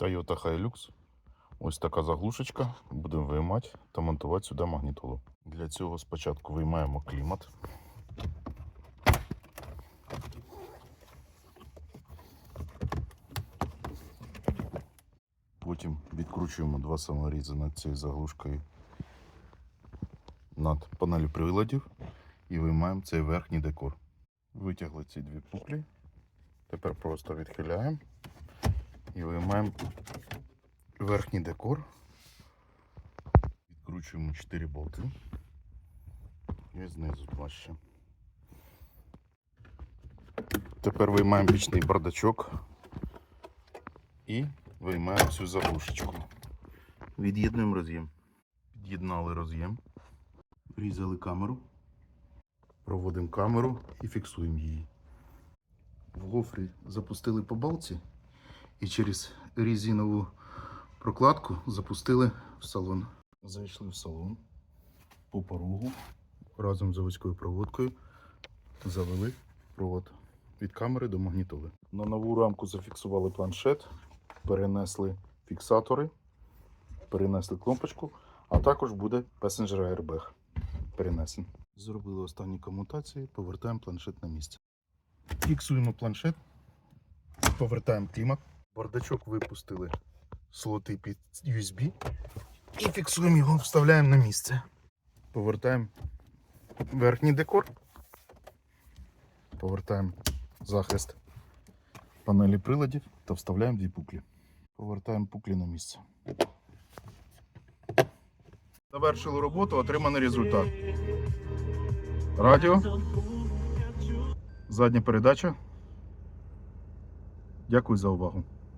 Toyota Hilux. Ось така заглушечка. Будемо виймати та монтувати сюди магнітолу. Для цього спочатку виймаємо клімат. Потім відкручуємо два саморізи над цією заглушкою над панелю приладів і виймаємо цей верхній декор. Витягли ці дві пуклі. Тепер просто відхиляємо і виймаємо верхній декор. Відкручуємо 4 болти. І знизу два. Тепер виймаємо бічний бардачок і виймаємо всю заглушечку. Від'єднуємо роз'єм. Під'єднали роз'єм. Врізали камеру. Проводимо камеру і фіксуємо її. В гофрі запустили по балці і через резинову прокладку запустили в салон. Зайшли в салон по порогу разом з заводською проводкою. Завели провод від камери до магнітоли. На нову рамку зафіксували планшет, перенесли фіксатори, перенесли кнопочку, а також буде Passenger Airbag перенесен. Зробили останні комутації, повертаємо планшет на місце. Фіксуємо планшет, повертаємо клімат. Бардачок випустили слоти під USB і фіксуємо його, вставляємо на місце. Повертаємо верхній декор. Повертаємо захист панелі приладів та вставляємо дві пуклі. Повертаємо пуклі на місце. Завершили роботу, отриманий результат. Радіо. Задня передача. Дякую за увагу.